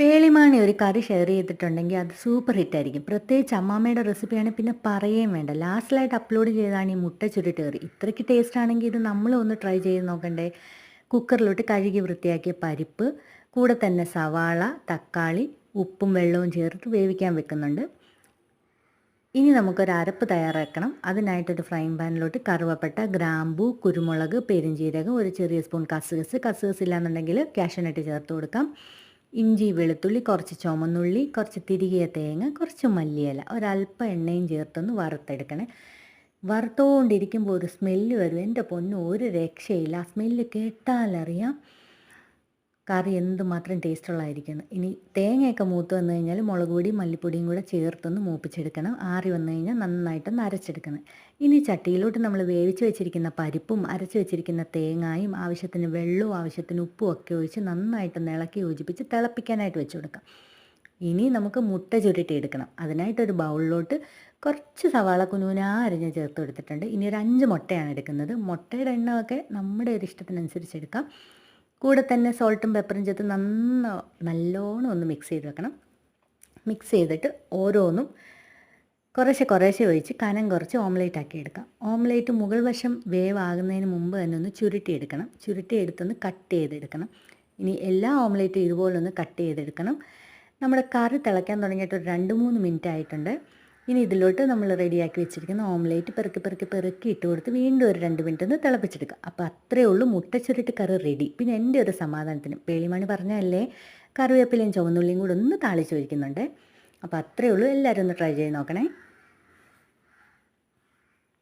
പേളിമാണി ഒരു കറി ഷെയർ ചെയ്തിട്ടുണ്ടെങ്കിൽ അത് സൂപ്പർ ഹിറ്റായിരിക്കും പ്രത്യേകിച്ച് അമ്മാമ്മയുടെ റെസിപ്പിയാണ് പിന്നെ പറയുകയും വേണ്ട. ലാസ്റ്റിലായിട്ട് അപ്ലോഡ് ചെയ്താണ് ഈ മുട്ട ചുരുട്ട് കറി ഇത്രയ്ക്ക് ടേസ്റ്റ് ആണെങ്കിൽ ഇത് നമ്മൾ ഒന്ന് ട്രൈ ചെയ്ത് നോക്കണ്ടേ? കുക്കറിലോട്ട് കഴുകി വൃത്തിയാക്കിയ പരിപ്പ് കൂടെ തന്നെ സവാള തക്കാളി ഉപ്പും വെള്ളവും ചേർത്ത് വേവിക്കാൻ വെക്കുന്നുണ്ട്. ഇനി നമുക്കൊരു അരപ്പ് തയ്യാറാക്കണം. അതിനായിട്ടൊരു ഫ്രൈങ് പാനിലോട്ട് കറുവപ്പെട്ട ഗ്രാമ്പു കുരുമുളക് പെരിഞ്ചീരകം ഒരു ചെറിയ സ്പൂൺ കസുകസ് കസുകസ് ഇല്ലാന്നുണ്ടെങ്കിൽ കാഷ്യനട്ട് ചേർത്ത് കൊടുക്കാം. ഇഞ്ചി വെളുത്തുള്ളി കുറച്ച് ചുമന്നുള്ളി കുറച്ച് തിരികിയ തേങ്ങ കുറച്ച് മല്ലിയില. ഒരല്പം എണ്ണയും ചേർത്തൊന്ന് വറുത്തെടുക്കണേ. വറുത്തുകൊണ്ടിരിക്കുമ്പോൾ ഒരു സ്മെല്ല് വരും എന്റെ പൊന്ന് ഒരു രക്ഷയില്ല. ആ സ്മെല്ല് കേട്ടാലറിയാം. കറി എന്തുമാത്രം ടേസ്റ്റുള്ളതായിരിക്കുന്നു ഇനി തേങ്ങയൊക്കെ മൂത്ത് വന്നു കഴിഞ്ഞാൽ മുളക് പൊടിയും മല്ലിപ്പൊടിയും കൂടെ ചേർത്തൊന്ന് മൂപ്പിച്ചെടുക്കണം. ആറി വന്നു കഴിഞ്ഞാൽ നന്നായിട്ടൊന്ന് അരച്ചെടുക്കണം ഇനി ചട്ടിയിലോട്ട് നമ്മൾ വേവിച്ച് വെച്ചിരിക്കുന്ന പരിപ്പും അരച്ച് വെച്ചിരിക്കുന്ന തേങ്ങായും ആവശ്യത്തിന് വെള്ളവും ആവശ്യത്തിന് ഉപ്പും ഒക്കെ ഒഴിച്ച് നന്നായിട്ടൊന്ന് ഇളക്കി യോജിപ്പിച്ച് തിളപ്പിക്കാനായിട്ട് വെച്ച് കൊടുക്കാം. ഇനി നമുക്ക് മുട്ട ചുരുട്ടി എടുക്കണം. അതിനായിട്ടൊരു ബൗളിലോട്ട് കുറച്ച് സവാള കുനുകുനാ അരിഞ്ഞ് ചേർത്ത് കൊടുത്തിട്ടുണ്ട്. ഇനി ഒരു അഞ്ച് മുട്ടയാണ് എടുക്കുന്നത്. മുട്ടയുടെ എണ്ണമൊക്കെ നമ്മുടെ ഒരു ഇഷ്ടത്തിനനുസരിച്ച് എടുക്കാം. കൂടെ തന്നെ സോൾട്ടും പെപ്പറും ചേർത്ത് നന്ന നല്ലോണം ഒന്ന് മിക്സ് ചെയ്ത് വെക്കണം. മിക്സ് ചെയ്തിട്ട് ഓരോന്നും കുറേശ്ശെ കുറേശ്ശെ ഒഴിച്ച് കനം കുറച്ച് ഓംലേറ്റ് ആക്കി എടുക്കാം. ഓംലേറ്റ് മുകൾ വശം വേവാകുന്നതിന് മുമ്പ് തന്നെ ഒന്ന് ചുരുട്ടി എടുക്കണം. ചുരുട്ടി എടുത്തൊന്ന് കട്ട് ചെയ്തെടുക്കണം. ഇനി എല്ലാ ഓംലേറ്റും ഇതുപോലെ ഒന്ന് കട്ട് ചെയ്തെടുക്കണം. നമ്മുടെ കറി തിളയ്ക്കാൻ തുടങ്ങിയിട്ട് ഒരു രണ്ട് മൂന്ന് മിനിറ്റ് ആയിട്ടുണ്ട്. ഇനി ഇതിലോട്ട് നമ്മൾ റെഡിയാക്കി വെച്ചിരിക്കുന്ന ഓംലേറ്റ് പെറുക്കി പെറുക്കി പെറുക്കി ഇട്ട് കൊടുത്ത് വീണ്ടും ഒരു രണ്ട് മിനിറ്റ് ഒന്ന് തിളപ്പിച്ചെടുക്കുക. അപ്പോൾ അത്രയേ ഉള്ളൂ മുട്ട കറി റെഡി പിന്നെ എന്റെ ഒരു സമാധാനത്തിന് പേളിമണി പറഞ്ഞല്ലേ കറിവേപ്പിലയും ചുവന്നുള്ളിയും കൂടെ ഒന്ന് താളിച്ച് വയ്ക്കുന്നുണ്ട് അപ്പോൾ അത്രയേ ഉള്ളൂ. എല്ലാവരും ഒന്ന് ട്രൈ ചെയ്ത് നോക്കണേ.